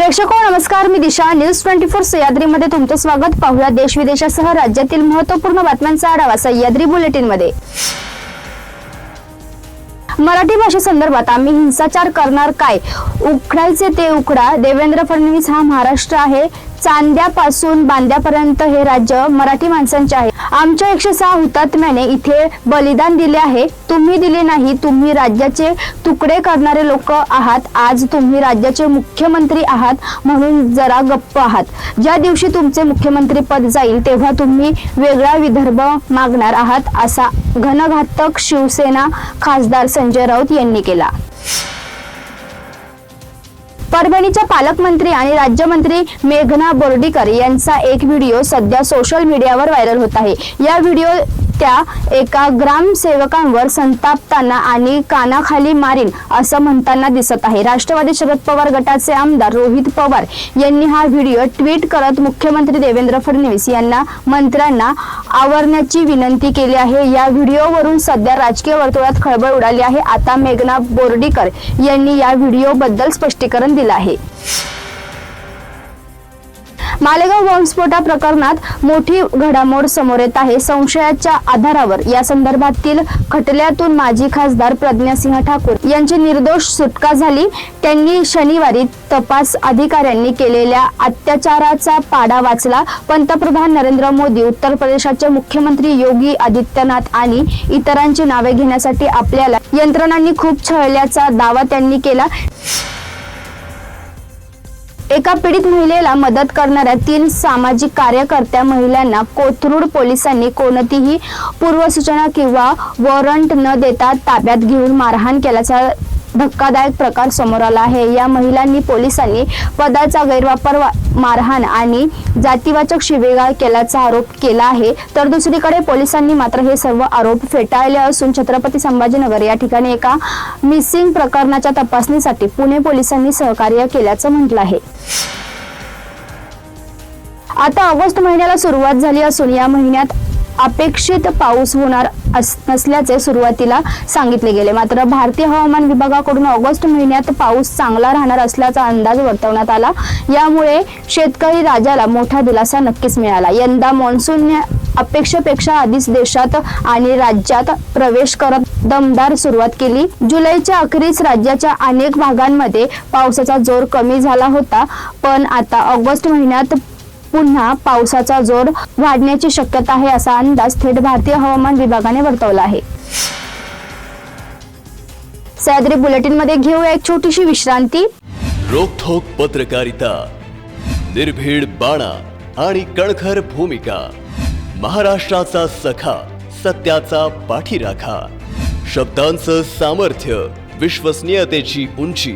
प्रेक्षको हो, नमस्कार मी दिशा. न्यूज ट्वेंटी फोर सह्याद्रीमध्ये तुमचं स्वागत. पाहूया देश विदेशासह राज्यातील महत्त्वपूर्ण बातम्यांचा आढावा सह्याद्री बुलेटिनमध्ये मराठी भाषेसंदर्भात आम्ही हिंसाचार करणार काय? उखडायचे ते उखडा देवेंद्र फडणवीस हा महाराष्ट्र आहे. चांद्यापासून बांद्यापर्यंत हे राज्य मराठी माणसांचे आहे. आमच्या एकशे सहा हुतात्म्याने इथे बलिदान दिले आहे. तुम्ही दिले नाही तुम्ही राज्याचे तुकडे करणारे लोक आहात. आज तुम्ही राज्याचे मुख्यमंत्री आहात म्हणून जरा गप्प आहात. ज्या दिवशी तुमचे मुख्यमंत्री पद जाईल तेव्हा तुम्ही वेगळा विदर्भ मागणार आहात असा घनघातक शिवसेना खासदार संजय राऊत यांनी केला. परभणीच्या पालकमंत्री आणि राज्यमंत्री मेघना बोर्डीकर यांचा एक व्हिडिओ सध्या सोशल मीडियावर व्हायरल होत आहे. या व्हिडिओ त्या एका ग्रामसेवकांवर संतापताना आणि कानाखाली मारीन असं म्हणताना दिसत आहे. राष्ट्रवादी शरद पवार गटाचे आमदार रोहित पवार यांनी हा व्हिडिओ ट्विट करत मुख्यमंत्री देवेंद्र फडणवीस यांना मंत्र्यांना आवरण्याची विनंती केली आहे. या व्हिडिओवरून सध्या राजकीय वर्तुळात खळबळ उडाली आहे. आता मेघना बोर्डीकर यांनी या व्हिडिओबद्दल स्पष्टीकरण दिलं आहे. मालेगाव बॉम्बस्फोटा प्रकरणात मोठी घडामोड समोर येत आहे. संशयाच्या आधारावर या संदर्भातील खटल्यातून माजी खासदार प्रज्ञासिंह ठाकूर यांची निर्दोष सुटका झाली. त्यांनी शनिवारी तपास अधिकाऱ्यांनी केलेल्या अत्याचाराचा पाडा वाचला. पंतप्रधान नरेंद्र मोदी उत्तर प्रदेशाचे मुख्यमंत्री योगी आदित्यनाथ आणि इतरांची नावे घेण्यासाठी आपल्याला यंत्रणांनी खूप छळल्याचा दावा त्यांनी केला. एका पीडित महिलेला मदत करणाऱ्या तीन सामाजिक कार्यकर्त्या महिलांना कोथरूड पोलिसांनी कोणतीही पूर्वसूचना किंवा वॉरंट न देता ताब्यात घेऊन मारहाण केल्याचा धक्कादायक प्रकार समोर आला आहे. या महिलांनी पोलिसांनी पदाचा गैरवापर मारहाण आणि जातीवाचक शिवेगाळ केल्याचा आरोप केला आहे. तर दुसरीकडे पोलिसांनी मात्र हे सर्व आरोप फेटाळले असून छत्रपती संभाजीनगर या ठिकाणी एका मिसिंग प्रकरणाच्या तपासणीसाठी पुणे पोलिसांनी सहकार्य केल्याचं म्हटलं आहे. आता ऑगस्ट महिन्याला सुरुवात झाली असून या महिन्यात अपेक्षित पाऊस होणार अस- नसल्याचे सुरुवातीला सांगितले गेले. मात्र भारतीय हवामान विभागाकडून ऑगस्ट महिन्यात पाऊस चांगला राहणार असल्याचा अंदाज वर्तवण्यात आला. यामुळे शेतकरी राजाला मोठा दिलासा नक्कीच मिळाला. यंदा मान्सूनने अपेक्षेपेक्षा आधीच देशात आणि राज्यात प्रवेश करत दमदार सुरुवात केली. जुलैच्या अखेरीस राज्याच्या अनेक भागांमध्ये पावसाचा जोर कमी झाला होता. पण आता ऑगस्ट महिन्यात पुन्हा पावसाचा जोर वाढण्याची शक्यता आहे असा अंदाज थेट भारतीय हवामान विभागाने वर्तवला आहे. सह्याद्री बुलेटिनमध्ये घेऊया एक छोटीशी विश्रांती. रोखोक पत्रकारिता निर्भीड बाणा आणि कणखर भूमिका महाराष्ट्राचा सखा सत्याचा पाठीराखा शब्दांचं सामर्थ्य विश्वसनीयतेची उंची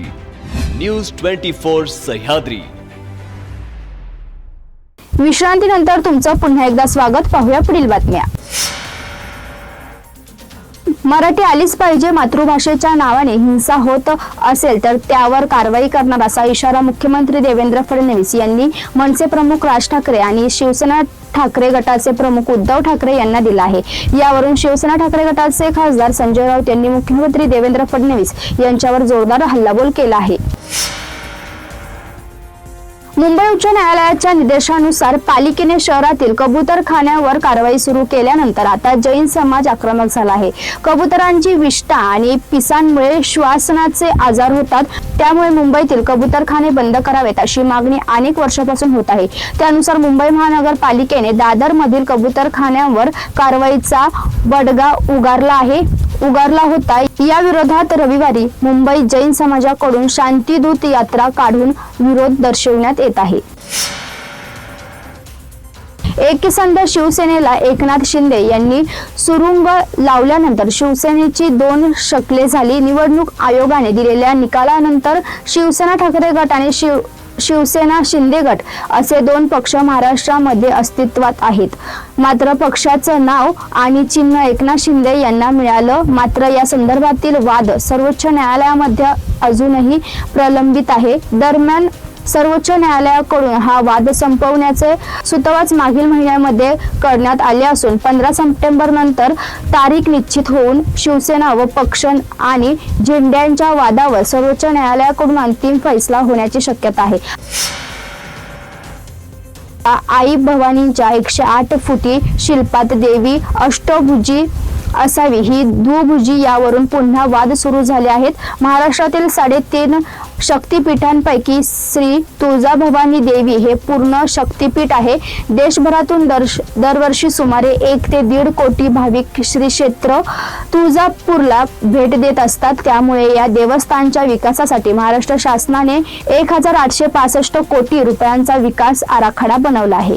न्यूज ट्वेंटी फोर सह्याद्री. विश्रांतीनंतर तुमचं पुन्हा एकदा स्वागत. पाहूया पुढील बातम्या. मराठी आलीच पाहिजे मातृभाषेच्या नावाने हिंसा होत असेल तर त्यावर कारवाई करणार असा इशारा मुख्यमंत्री देवेंद्र फडणवीस यांनी मनसे प्रमुख राज ठाकरे आणि शिवसेना ठाकरे गटाचे प्रमुख उद्धव ठाकरे यांना दिला आहे. यावरून शिवसेना ठाकरे गटाचे खासदार संजय राऊत यांनी मुख्यमंत्री देवेंद्र फडणवीस यांच्यावर जोरदार हल्लाबोल केला आहे. मुंबई उच्च न्यायालयाच्या निर्देशानुसार पालिकेने शहरातील कबूतरखान्यावर कारवाई सुरू केल्यानंतर आता जैन समाज आक्रमक झाला आहे. कबुतरांची विष्ठा आणि पिसांमुळे श्वासनाचे आजार होतात. त्यामुळे मुंबईतील कबूतरखाने बंद करावेत अशी मागणी अनेक वर्षापासून होत आहे. त्यानुसार मुंबई महानगरपालिकेने दादर मधील कबूतरखान्यांवर कारवाईचा बडगा उगारला आहे. उगारला होता. या विरोधात रविवारी मुंबई जैन समाजाकडून शांतीदूत यात्रा काढून विरोध दर्शवण्यात येत आहे. एकसंध शिवसेनेला एकनाथ शिंदे यांनी सुरुंग लावल्यानंतर शिवसेनेची दोन शकले झाली. निवडणूक आयोगाने दिलेल्या निकालानंतर शिवसेना ठाकरे गटाने शिव शिवसेना शिंदे गट असे दोन पक्ष महाराष्ट्रामध्ये अस्तित्वात आहेत. मात्र पक्षाचं नाव आणि चिन्ह एकनाथ शिंदे यांना मिळालं मात्र या संदर्भातील वाद सर्वोच्च न्यायालयामध्ये अजूनही प्रलंबित आहे. दरम्यान सर्वोच्च न्यायालयाकडून हा वाद संपवण्याचे सुतवाच मागील महिन्यामध्ये करण्यात आले असून पंधरा सप्टेंबर नंतर तारीख निश्चित होऊन शिवसेना व पक्ष आणि झेंड्यांच्या वादावर सर्वोच्च न्यायालयाकडून अंतिम फैसला होण्याची शक्यता आहे. आई भवानींच्या एकशे आठ फुटी शिल्पात देवी अष्टभुजी असावी ही दुभुजी यावरून पुन्हा वाद सुरू झाले आहेत. महाराष्ट्रातील साडेतीन शक्तिपीठांपैकी श्री तुळजाभवानी देवी हे पूर्ण शक्तिपीठ आहे. देशभरातून दर्श दरवर्षी सुमारे एक ते दीड कोटी भाविक श्री क्षेत्र तुळजापूरला भेट देत असतात. त्यामुळे या देवस्थानच्या विकासासाठी महाराष्ट्र शासनाने एक हजार आठशे पासष्ट कोटी रुपयांचा विकास आराखडा बनवला आहे.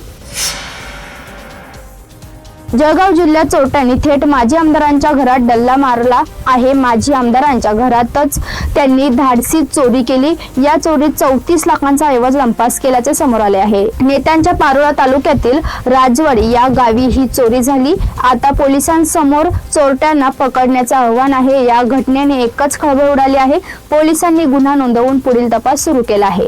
जळगाव जिल्ह्यात चोरट्यांनी थेट माजी आमदारांच्या घरात डल्ला मारला आहे. माजी आमदारांच्या घरातच त्यांनी धाडसी चोरी केली. या चोरीत चौतीस लाखांचा ऐवज लंपास केल्याचे समोर आले आहे. नेत्यांच्या पारोळा तालुक्यातील राजवाडी या गावी ही चोरी झाली. आता पोलिसांसमोर चोरट्यांना पकडण्याचे आव्हान आहे. या घटनेने एकच खळबळ उडाली आहे. पोलिसांनी गुन्हा नोंदवून पुढील तपास सुरू केला आहे.